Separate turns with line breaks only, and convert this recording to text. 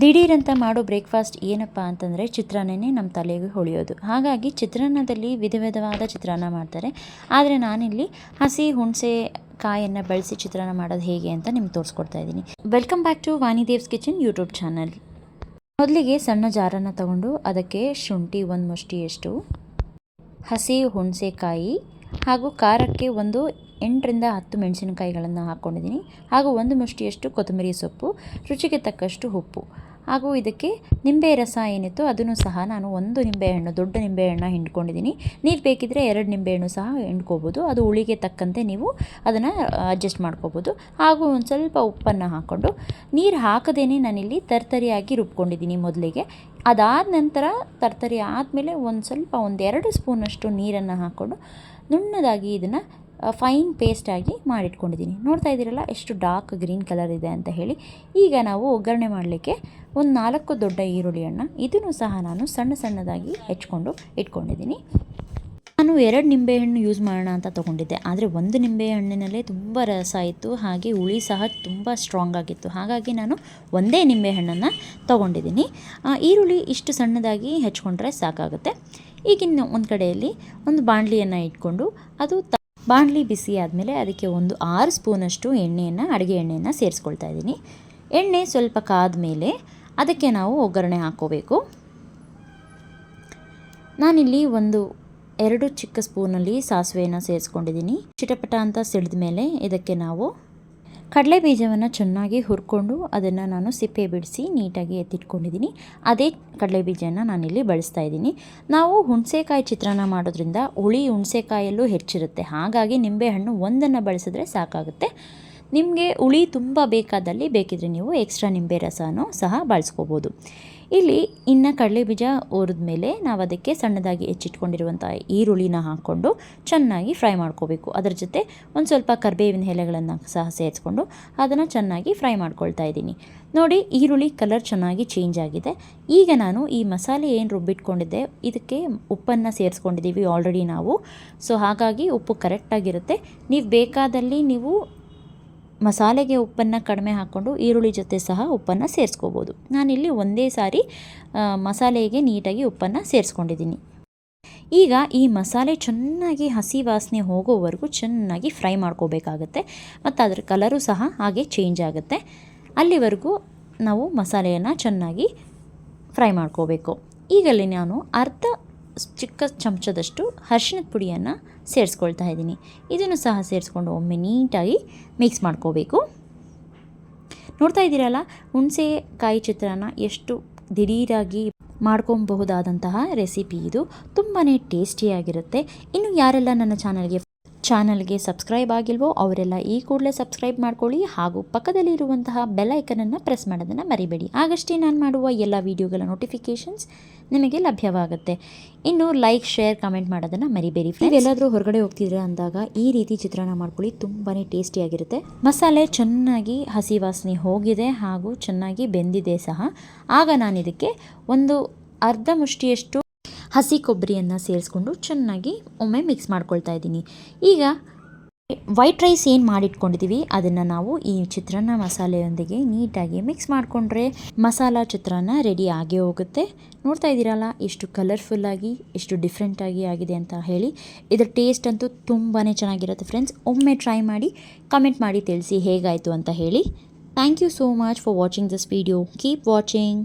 ದಿಢೀರಂತ ಮಾಡೋ ಬ್ರೇಕ್ಫಾಸ್ಟ್ ಏನಪ್ಪ ಅಂತಂದರೆ ಚಿತ್ರಾನ್ನನೇ ನಮ್ಮ ತಲೆಗೆ ಹೊಳೆಯೋದು. ಹಾಗಾಗಿ ಚಿತ್ರಾನ್ನದಲ್ಲಿ ವಿಧ ವಿಧವಾದ ಚಿತ್ರಾನ್ನ ಮಾಡ್ತಾರೆ. ಆದರೆ ನಾನಿಲ್ಲಿ ಹಸಿ ಹುಣಸೆ ಕಾಯನ್ನು ಬಳಸಿ ಚಿತ್ರಾನ್ನ ಮಾಡೋದು ಹೇಗೆ ಅಂತ ನಿಮ್ಗೆ ತೋರಿಸ್ಕೊಡ್ತಾ ಇದ್ದೀನಿ. Welcome back to Vanidev's kitchen YouTube channel ಮೊದಲಿಗೆ ಸಣ್ಣ ಜಾರನ್ನು ತಗೊಂಡು ಅದಕ್ಕೆ ಶುಂಠಿ ಒಂದು ಮುಷ್ಟಿಯಷ್ಟು, ಹಸಿ ಹುಣಸೆಕಾಯಿ ಹಾಗೂ ಖಾರಕ್ಕೆ ಒಂದು ಎಂಟರಿಂದ ಹತ್ತು ಮೆಣಸಿನಕಾಯಿಗಳನ್ನು ಹಾಕ್ಕೊಂಡಿದ್ದೀನಿ ಹಾಗೂ ಒಂದು ಮುಷ್ಟಿಯಷ್ಟು ಕೊತ್ತಂಬರಿ ಸೊಪ್ಪು, ರುಚಿಗೆ ತಕ್ಕಷ್ಟು ಉಪ್ಪು. ಹಾಗೂ ಇದಕ್ಕೆ ನಿಂಬೆ ರಸ ಏನಿತ್ತು ಅದನ್ನು ಸಹ ನಾನು ಒಂದು ನಿಂಬೆಹಣ್ಣು ದೊಡ್ಡ ನಿಂಬೆಹಣ್ಣು ಹಿಂಡ್ಕೊಂಡಿದ್ದೀನಿ. ನೀರು ಬೇಕಿದ್ದರೆ ಎರಡು ನಿಂಬೆಹಣ್ಣು ಸಹ ಹಿಂಡ್ಕೋಬೋದು. ಅದು ಹುಳಿಗೆ ತಕ್ಕಂತೆ ನೀವು ಅದನ್ನು ಅಡ್ಜಸ್ಟ್ ಮಾಡ್ಕೋಬೋದು. ಹಾಗೂ ಒಂದು ಸ್ವಲ್ಪ ಉಪ್ಪನ್ನು ಹಾಕ್ಕೊಂಡು ನೀರು ಹಾಕದೇ ನಾನಿಲ್ಲಿ ತರ್ತರಿಯಾಗಿ ರುಬ್ಕೊಂಡಿದ್ದೀನಿ ಮೊದಲಿಗೆ. ಅದಾದ ನಂತರ ತರ್ತರಿ ಆದಮೇಲೆ ಒಂದು ಸ್ವಲ್ಪ, ಒಂದೆರಡು ಸ್ಪೂನಷ್ಟು ನೀರನ್ನು ಹಾಕ್ಕೊಂಡು ನುಣ್ಣದಾಗಿ ಇದನ್ನು ಫೈನ್ ಪೇಸ್ಟಾಗಿ ಮಾಡಿಟ್ಕೊಂಡಿದ್ದೀನಿ. ನೋಡ್ತಾ ಇದ್ದೀರಲ್ಲ, ಎಷ್ಟು ಡಾರ್ಕ್ ಗ್ರೀನ್ ಕಲರ್ ಇದೆ ಅಂತ ಹೇಳಿ. ಈಗ ನಾವು ಒಗ್ಗರಣೆ ಮಾಡಲಿಕ್ಕೆ ಒಂದು ನಾಲ್ಕು ದೊಡ್ಡ ಈರುಳ್ಳಿಯನ್ನು ಇದನ್ನು ಸಹ ನಾನು ಸಣ್ಣ ಸಣ್ಣದಾಗಿ ಹೆಚ್ಕೊಂಡು ಇಟ್ಕೊಂಡಿದ್ದೀನಿ. ನಾನು ಎರಡು ನಿಂಬೆಹಣ್ಣು ಯೂಸ್ ಮಾಡೋಣ ಅಂತ ತೊಗೊಂಡಿದ್ದೆ. ಆದರೆ ಒಂದು ನಿಂಬೆಹಣ್ಣಿನಲ್ಲೇ ತುಂಬ ರಸ ಇತ್ತು. ಹಾಗೆ ಹುಳಿ ಸಹ ತುಂಬ ಸ್ಟ್ರಾಂಗ್ ಆಗಿತ್ತು. ಹಾಗಾಗಿ ನಾನು ಒಂದೇ ನಿಂಬೆಹಣ್ಣನ್ನು ತೊಗೊಂಡಿದ್ದೀನಿ. ಈರುಳ್ಳಿ ಇಷ್ಟು ಸಣ್ಣದಾಗಿ ಹೆಚ್ಕೊಂಡ್ರೆ ಸಾಕಾಗುತ್ತೆ. ಈಗಿನ ಒಂದು ಕಡೆಯಲ್ಲಿ ಒಂದು ಬಾಣಲಿಯನ್ನು ಇಟ್ಕೊಂಡು ಅದು ಬಾಣಲಿ ಬಿಸಿ ಆದಮೇಲೆ ಅದಕ್ಕೆ ಒಂದು ಆರು ಸ್ಪೂನಷ್ಟು ಎಣ್ಣೆಯನ್ನು, ಅಡುಗೆ ಎಣ್ಣೆಯನ್ನು ಸೇರಿಸ್ಕೊಳ್ತಾ ಇದ್ದೀನಿ. ಎಣ್ಣೆ ಸ್ವಲ್ಪ ಕಾದ ಮೇಲೆ ಅದಕ್ಕೆ ನಾವು ಒಗ್ಗರಣೆ ಹಾಕ್ಕೋಬೇಕು. ನಾನಿಲ್ಲಿ ಒಂದು ಎರಡು ಚಿಕ್ಕ ಸ್ಪೂನಲ್ಲಿ ಸಾಸಿವೆಯನ್ನು ಸೇರಿಸ್ಕೊಂಡಿದ್ದೀನಿ. ಚಿಟಪಟ ಅಂತ ಸಿಡಿದ ಮೇಲೆ ಇದಕ್ಕೆ ನಾವು ಕಡಲೆ ಬೀಜವನ್ನು ಚೆನ್ನಾಗಿ ಹುರ್ಕೊಂಡು ಅದನ್ನು ನಾನು ಸಿಪ್ಪೆ ಬಿಡಿಸಿ ನೀಟಾಗಿ ಎತ್ತಿಟ್ಕೊಂಡಿದ್ದೀನಿ. ಅದೇ ಕಡಲೆ ಬೀಜನ ನಾನಿಲ್ಲಿ ಬಳಸ್ತಾ ಇದ್ದೀನಿ. ನಾವು ಹುಣಸೆಕಾಯಿ ಚಿತ್ರಾನ್ನ ಮಾಡೋದ್ರಿಂದ ಹುಳಿ ಹುಣಸೆಕಾಯಲ್ಲೂ ಹೆಚ್ಚಿರುತ್ತೆ. ಹಾಗಾಗಿ ನಿಂಬೆಹಣ್ಣು ಒಂದನ್ನು ಬಳಸಿದ್ರೆ ಸಾಕಾಗುತ್ತೆ. ನಿಮಗೆ ಹುಳಿ ತುಂಬ ಬೇಕಾದಲ್ಲಿ ಬೇಕಿದ್ರೆ ನೀವು ಎಕ್ಸ್ಟ್ರಾ ನಿಂಬೆ ರಸನೂ ಸಹ ಬಳಸ್ಕೋಬೋದು. ಇಲ್ಲಿ ಇನ್ನು ಕಡಲೆ ಬೀಜ ಹುರಿದ ಮೇಲೆ ನಾವು ಅದಕ್ಕೆ ಸಣ್ಣದಾಗಿ ಹೆಚ್ಚಿಟ್ಕೊಂಡಿರುವಂಥ ಈರುಳ್ಳಿನ ಹಾಕ್ಕೊಂಡು ಚೆನ್ನಾಗಿ ಫ್ರೈ ಮಾಡ್ಕೋಬೇಕು. ಅದರ ಜೊತೆ ಒಂದು ಸ್ವಲ್ಪ ಕರಿಬೇವಿನ ಎಲೆಗಳನ್ನು ಸಹ ಸೇರಿಸ್ಕೊಂಡು ಅದನ್ನು ಚೆನ್ನಾಗಿ ಫ್ರೈ ಮಾಡ್ಕೊಳ್ತಾ ಇದ್ದೀನಿ. ನೋಡಿ ಈರುಳ್ಳಿ ಕಲರ್ ಚೆನ್ನಾಗಿ ಚೇಂಜ್ ಆಗಿದೆ. ಈಗ ನಾನು ಈ ಮಸಾಲೆ ಏನು ರುಬ್ಬಿಟ್ಕೊಂಡಿದ್ದೆ ಇದಕ್ಕೆ ಉಪ್ಪನ್ನು ಸೇರಿಸ್ಕೊಂಡಿದ್ದೀವಿ ಆಲ್ರೆಡಿ ನಾವು. ಸೊ ಹಾಗಾಗಿ ಉಪ್ಪು ಕರೆಕ್ಟಾಗಿರುತ್ತೆ ನೀವು ಬೇಕಾದಲ್ಲಿ ನೀವು ಮಸಾಲೆಗೆ ಉಪ್ಪನ್ನು ಕಡಿಮೆ ಹಾಕ್ಕೊಂಡು ಈರುಳ್ಳಿ ಜೊತೆ ಸಹ ಉಪ್ಪನ್ನು ಸೇರಿಸ್ಕೋಬೋದು. ನಾನಿಲ್ಲಿ ಒಂದೇ ಸಾರಿ ಮಸಾಲೆಗೆ ನೀಟಾಗಿ ಉಪ್ಪನ್ನು ಸೇರಿಸ್ಕೊಂಡಿದ್ದೀನಿ. ಈಗ ಈ ಮಸಾಲೆ ಚೆನ್ನಾಗಿ ಹಸಿ ವಾಸನೆ ಹೋಗೋವರೆಗೂ ಚೆನ್ನಾಗಿ ಫ್ರೈ ಮಾಡ್ಕೋಬೇಕಾಗುತ್ತೆ. ಮತ್ತು ಅದರ ಕಲರು ಸಹ ಹಾಗೆ ಚೇಂಜ್ ಆಗುತ್ತೆ. ಅಲ್ಲಿವರೆಗೂ ನಾವು ಮಸಾಲೆಯನ್ನು ಚೆನ್ನಾಗಿ ಫ್ರೈ ಮಾಡ್ಕೋಬೇಕು. ಈಗಲ್ಲಿ ನಾನು ಅರ್ಧ ಚಿಕ್ಕ ಚಮಚದಷ್ಟು ಅರಿಶಿಣದ ಪುಡಿಯನ್ನು ಸೇರಿಸ್ಕೊಳ್ತಾ ಇದ್ದೀನಿ. ಇದನ್ನು ಸಹ ಸೇರಿಸ್ಕೊಂಡು ಒಮ್ಮೆ ನೀಟಾಗಿ ಮಿಕ್ಸ್ ಮಾಡ್ಕೋಬೇಕು. ನೋಡ್ತಾ ಇದ್ದೀರಲ್ಲ, ಹುಣಸೆಕಾಯಿ ಚಿತ್ರಾನ್ನ ಎಷ್ಟು ದಿಢೀರಾಗಿ ಮಾಡ್ಕೊಬಹುದಾದಂತಹ ರೆಸಿಪಿ ಇದು. ತುಂಬಾ ಟೇಸ್ಟಿಯಾಗಿರುತ್ತೆ. ಇನ್ನು ಯಾರೆಲ್ಲ ನನ್ನ ಚಾನಲ್ಗೆ ಚಾನಲ್ಗೆ ಸಬ್ಸ್ಕ್ರೈಬ್ ಆಗಿಲ್ವೋ ಅವರೆಲ್ಲ ಈ ಕೂಡಲೇ ಸಬ್ಸ್ಕ್ರೈಬ್ ಮಾಡ್ಕೊಳ್ಳಿ ಹಾಗೂ ಪಕ್ಕದಲ್ಲಿ ಇರುವಂತಹ ಬೆಲ್ ಐಕನನ್ನು ಪ್ರೆಸ್ ಮಾಡೋದನ್ನು ಮರಿಬೇಡಿ. ಆಗಷ್ಟೇ ನಾನು ಮಾಡುವ ಎಲ್ಲ ವೀಡಿಯೋಗಳ ನೋಟಿಫಿಕೇಷನ್ಸ್ ನಿಮಗೆ ಲಭ್ಯವಾಗುತ್ತೆ. ಇನ್ನು ಲೈಕ್ ಶೇರ್ ಕಮೆಂಟ್ ಮಾಡೋದನ್ನು ಮರಿಬೇಡಿ ಎಲ್ಲಾದರೂ ಹೊರಗಡೆ ಹೋಗ್ತಿದ್ರೆ ಅಂದಾಗ ಈ ರೀತಿ ಚಿತ್ರಾನ್ನ ಮಾಡ್ಕೊಳ್ಳಿ ತುಂಬಾ ಟೇಸ್ಟಿಯಾಗಿರುತ್ತೆ ಮಸಾಲೆ ಚೆನ್ನಾಗಿ ಹಸಿ ವಾಸನೆ ಹೋಗಿದೆ ಹಾಗೂ ಚೆನ್ನಾಗಿ ಬೆಂದಿದೆ ಸಹ. ಆಗ ನಾನು ಇದಕ್ಕೆ ಒಂದು ಅರ್ಧ ಮುಷ್ಟಿಯಷ್ಟು ಹಸಿ ಕೊಬ್ಬರಿಯನ್ನು ಸೇರಿಸ್ಕೊಂಡು ಚೆನ್ನಾಗಿ ಒಮ್ಮೆ ಮಿಕ್ಸ್ ಮಾಡ್ಕೊಳ್ತಾ ಇದ್ದೀನಿ. ಈಗ ವೈಟ್ ರೈಸ್ ಏನು ಮಾಡಿಟ್ಕೊಂಡಿದ್ದೀವಿ ಅದನ್ನು ನಾವು ಈ ಚಿತ್ರಾನ್ನ ಮಸಾಲೆಯೊಂದಿಗೆ ನೀಟಾಗಿ ಮಿಕ್ಸ್ ಮಾಡಿಕೊಂಡ್ರೆ ಮಸಾಲ ಚಿತ್ರಾನ್ನ ರೆಡಿ ಆಗೇ ಹೋಗುತ್ತೆ. ನೋಡ್ತಾ ಇದ್ದೀರಲ್ಲ, ಎಷ್ಟು ಕಲರ್ಫುಲ್ಲಾಗಿ ಎಷ್ಟು ಡಿಫ್ರೆಂಟಾಗಿ ಆಗಿದೆ ಅಂತ ಹೇಳಿ. ಇದರ ಟೇಸ್ಟ್ ಅಂತೂ ತುಂಬಾ ಚೆನ್ನಾಗಿರುತ್ತೆ ಫ್ರೆಂಡ್ಸ್ ಒಮ್ಮೆ ಟ್ರೈ ಮಾಡಿ ಕಮೆಂಟ್ ಮಾಡಿ ತಿಳಿಸಿ ಹೇಗಾಯಿತು ಅಂತ ಹೇಳಿ. Thank you so much for watching this video keep watching